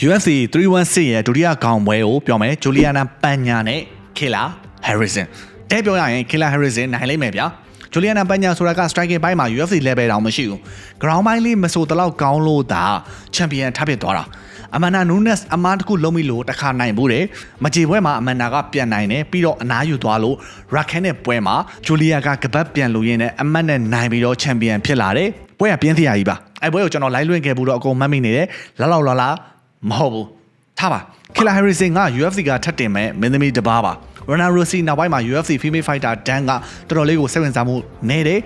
UFC 316ရဲ့ဒုတိယခေါင်းပွဲကိုပြောမယ်ဂျူလီယာနာပန်ညာနဲ့ခေလာဟယ်ရီဆန်တဲပြောရရင်ခေလာဟယ်ရီဆန်နိုင်လိမ့်မယ်ဗျာဂျူလီယာနာပန်ညာဆိုတာက striking ဘိုင်းမှာ UFC level တောင်မရှိဘူး ground ဘိုင်းလေးမဆိုတလောက်ကောင်းလို့ဒါချန်ပီယံထပ်ဖြစ်သွားတာအမန်နာနူးနက်အမားတစ်ခုလုံးပြီလို့တစ်ခါနိုင်ဘူးတယ်မကြေပွဲမှာအမန်နာကပြန်နိုင်တယ်ပြီးတော့အနားယူသွားလို့ရက်ခဲနဲ့ပွဲမှာဂျူလီယာကကပတ်ပြန်လို့ရင်းနဲ့အမတ်နဲ့နိုင်ပြီးတော့ချန်ပီယံဖြစ်လာတယ်ပွဲကပြင်းစရာကြီးပါအဲပွဲကိုကျွန်တော်လိုက်လွင့်ခဲ့ဘူးတော့အကုန်မှတ်မိနေတယ်လောက်လောက်လာလာ မဟုတ်ဘူးထားပါကီလာဟယ်ရီဆင်က UFC ကထပ်တင်မဲ့မင်းသမီးတစ်ပါးပါရိုနာရိုစီနောက်ပိုင်းမှာ UFC Female Fighter Dan ကတော်တော်လေးကိုစိတ်ဝင်စားမှုနေတယ်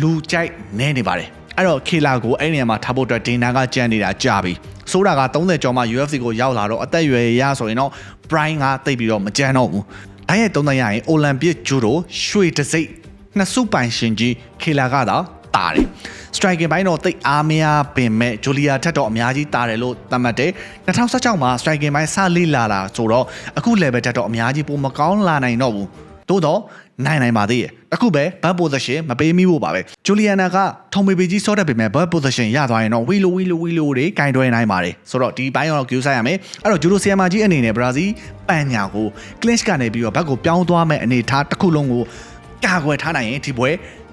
လူကြိုက်နေနေပါတယ်အဲ့တော့ခေလာကိုအဲ့နေရာမှာထားဖို့အတွက်ဒေနာကကြံနေတာကြာပြီဆိုတာက30ကျော်မှ UFC ကိုရောက်လာတော့အသက်အရွယ်ရဆိုရင်တော့ Brian ကတိတ်ပြီးတော့မကြမ်းတော့ဘူး။တိုင်းရဲ့သုံးသရရင်အိုလံပစ်ဂျူဒိုရွှေတစိမ့်နှစ်စုပိုင်ရှင်ကြီးခေလာကတော့ တာတယ်။ striking ဘိုင်းတော့တိတ်အားမရပင်မဲ့ဂျူလီယာထက်တော့အများကြီးတာတယ်လို့သတ်မှတ်တယ်။2016မှာ striking ဘိုင်းစလေးလာလာဆိုတော့အခု level ထက်တော့အများကြီးပိုမကောင်းလာနိုင်တော့ဘူး။သို့တော့နိုင်နိုင်ပါသေးရဲ့။အခုပဲ bad position မပေးမိဖို့ပါပဲ။ဂျူလီယာနာကထုံမေပေကြီးစောတတ်ပေမဲ့ bad position ရသွားရင်တော့ဝီလိုဝီလိုဝီလိုတွေကင်တွဲနိုင်ပါတယ်။ဆိုတော့ဒီဘိုင်းတော့ queue ဆိုင်ရမယ်။အဲ့တော့ဂျူလိုဆီယမာကြီးအနေနဲ့ဘရာဇီးပန်ညာကို clinch ကနေပြီးတော့ဘက်ကိုပြောင်းသွားမဲ့အနေထားတစ်ခုလုံးကိုကာကွယ်ထားနိုင်ရင်ဒီပွဲ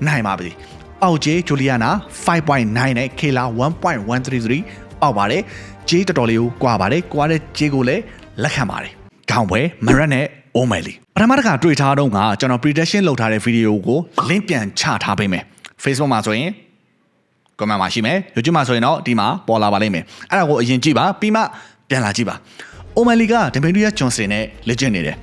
နိုင်ပါပြီ။ အောက်ဂျေဂျူလီယာနာ5.9နဲ့ခေလာ1.133ပေါက်ပါတယ်။ဂျေတော်တော်လေးကိုကွာပါတယ်။ကွာတဲ့ဂျေကိုလည်းလက်ခံပါတယ်။ခေါင်းပွဲမရက်နဲ့အိုမဲလီပထမတစ်ခါတွေ့ထားတော့ကကျွန်တော် prediction လုပ်ထားတဲ့ဗီဒီယိုကို link ပြန်ချထားပေးမယ် Facebook မှာဆိုရင် comment မှာရှိမယ် YouTube မှာဆိုရင်တော့ဒီမှာပေါ်လာပါလိမ့်မယ်အဲ့ဒါကိုအရင်ကြည့်ပါပြီးမှပြန်လာကြည့်ပါအိုမန်လီကဒမင်ဒရီယာဂျွန်ဆင်နဲ့ legend နေတယ်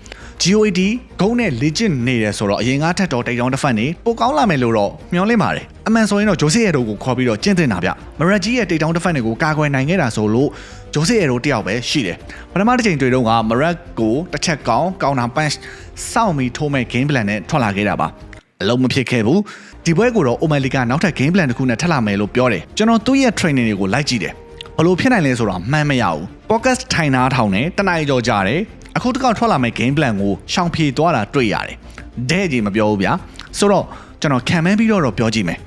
GOAD ဂုံးနဲ့ legend နေတယ်ဆိုတော့အရင်ကထက်တော့တိတ်တောင်းတစ်ဖက်နေပိုကောင်းလာမယ်လို့တော့မျှော်လင့်ပါတယ်အမှန်ဆိုရင်တော့ဂျိုဆေရဲ့တို့ကိုခေါ်ပြီးတော့ကျင့်တင်တာဗျမရက်ကြီးရဲ့တိတ်တောင်းတစ်ဖက်နေကိုကာကွယ်နိုင်ခဲ့တာဆိုလို့ဂျိုဆေရဲ့တို့တယောက်ပဲရှိတယ်ပထမတစ်ချိန်တွေ့တော့ကမရက်ကိုတစ်ချက်ကောင်းကောင်းတာ punch စောင့်ပြီးထိုးမဲ့ game plan နဲ့ထွက်လာခဲ့တာပါအလုံးမဖြစ်ခဲ့ဘူးဒီပွဲကိုတော့ O'Malley ကနောက်ထပ် game plan တစ်ခုနဲ့ထပ်လာမယ်လို့ပြောတယ်ကျွန်တော်သူ့ရဲ့ training တွေကိုလိုက်ကြည့်တယ်ဘလို့ဖြစ်နိုင်လဲဆိုတော့မှန်းမရဘူး podcast ထိုင်နာထောင်နေတနိုင်ကြောကြာတယ် အခုတစ်ခေါက်ထွက်လာမယ့် game plan ကိုရှောင်ဖြေသွားတာတွေ့ရတယ်တဲ့ကြီးမပြောဘူးဗျာဆိုတော့ကျွန်တော်ခံမန်းပြီးတော့တော့ပြောကြည့်မယ်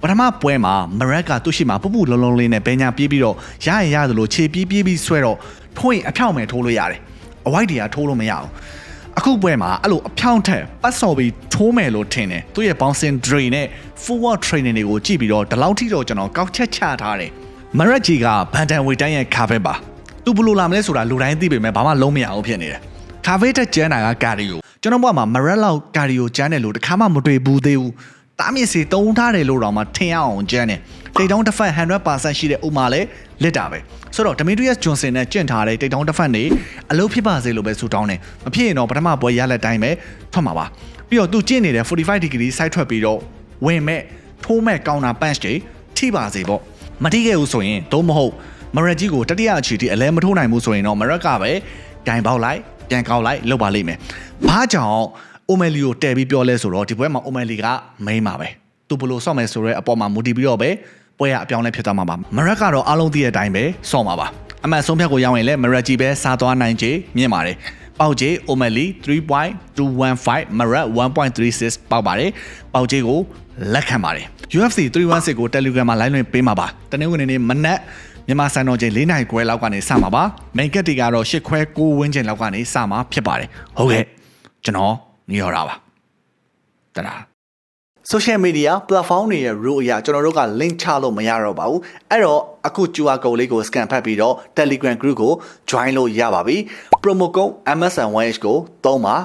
ပထမပွဲမှာမရက်ကသူ့ရှိမှာပူပူလုံးလုံးလေးနဲ့ဘဲညာပြေးပြီးတော့ရရင်ရသလိုခြေပြေးပြေးပြီးဆွဲတော့ထိုးရင်အဖြောင့်မယ်ထိုးလို့ရတယ်အဝိုက်တွေကထိုးလို့မရဘူးအခုပွဲမှာအဲ့လိုအဖြောင့်ထက်ပတ်စော်ပြီးထိုးမယ်လို့ထင်တယ်သူ့ရဲ့ bouncing drain နဲ့ forward training တွေကိုကြည့်ပြီးတော့ဒီလောက်ထိတော့ကျွန်တော်ကောက်ချက်ချထားတယ်မရက်ဂျီကဘန်တန်ဝေတိုင်းရဲ့ခါဖဲပါ သူဘယ်လိုလာမလဲဆိုတာလူတိုင်းသိပေမဲ့ဘာမှလုံးမရအောင်ဖြစ်နေတယ်ခါဖဲတက်ကျန်းတာကကာဒီယိုကျွန်တော်ဘွားမှာမရက်လောက်ကာဒီယိုကျန်းတယ်လို့တခါမှမတွေ့ဘူးသေးဘူးတားမြစ်စီတုံးထားတယ်လို့တော့မှထင်ရအောင်ကျန်းတယ်တိတ်တောင်းတစ်ဖက်100%ရှိတဲ့ဥမာလဲလက်တာပဲဆိုတော့ Demetrius Johnson နဲ့ကျင့်ထားတဲ့တိတ်တောင်းတစ်ဖက်နေအလုပ်ဖြစ်ပါစေလို့ပဲဆုတောင်းတယ်မဖြစ်ရင်တော့ပထမပွဲရလက်တိုင်းပဲထွက်မှာပါပြီးတော့သူကျင့်နေတဲ့45 degree side ထွက်ပြီးတော့ဝင်မဲ့ထိုးမဲ့ counter punch တွေထိပါစေပေါ့မထိခဲ့ဘူးဆိုရင်သို့မဟုတ် မရက်ကြီးကိုတတိယအခြေထိအလဲမထိုးနိုင်ဘူးဆိုရင်တော့မရက်ကပဲဂိုင်ပေါက်လိုက်ပြန်ကောက်လိုက်လုပ်ပါလိမ့်မယ်ဘာကြောင့်အိုမယ်လီကိုတဲပြီးပြောလဲဆိုတော့ဒီပွဲမှာအိုမယ်လီကမိန်းပါပဲသူဘလို့စော့မယ်ဆိုတော့အပေါ်မှာမူတည်ပြီးတော့ပဲပွဲကအပြောင်းလဲဖြစ်သွားမှာပါမရက်ကတော့အားလုံးသိတဲ့အတိုင်းပဲစော့မှာပါအမှန်ဆုံးဖြတ်ကိုရောက်ရင်လည်းမရက်ကြီးပဲစားသွားနိုင်ချေမြင့်ပါတယ်ပေါက်ချေအိုမယ်လီ3.215မရက်1.36ပေါက်ပါတယ်ပေါက်ချေကိုလက်ခံပါတယ် UFC 316ကို Telegram မှာ line လွှင့်ပေးမှာပါတနင်္ဂနွေနေ့မနက် မြန်မာစံတော်ချိန်၄နိုင်ခွဲလောက်ကနေစမှာပါမိန်ကက်တီကတော့၈ခွဲ9ဝန်းကျင်လောက်ကနေစမှာဖြစ်ပါတယ်ဟုတ်ကဲ့ကျွန်တော်နေရတာပါတရာ social media platform တွေရဲ့ rule အရကျွန်တော်တို့က link ချလို့မရတော့ပါဘူးအဲ့တော့အခု QR code လေးကို scan ဖတ်ပြီးတော့ Telegram group ကို join လို့ရပါပြီ promo code MSN1H ကိုသုံးပါ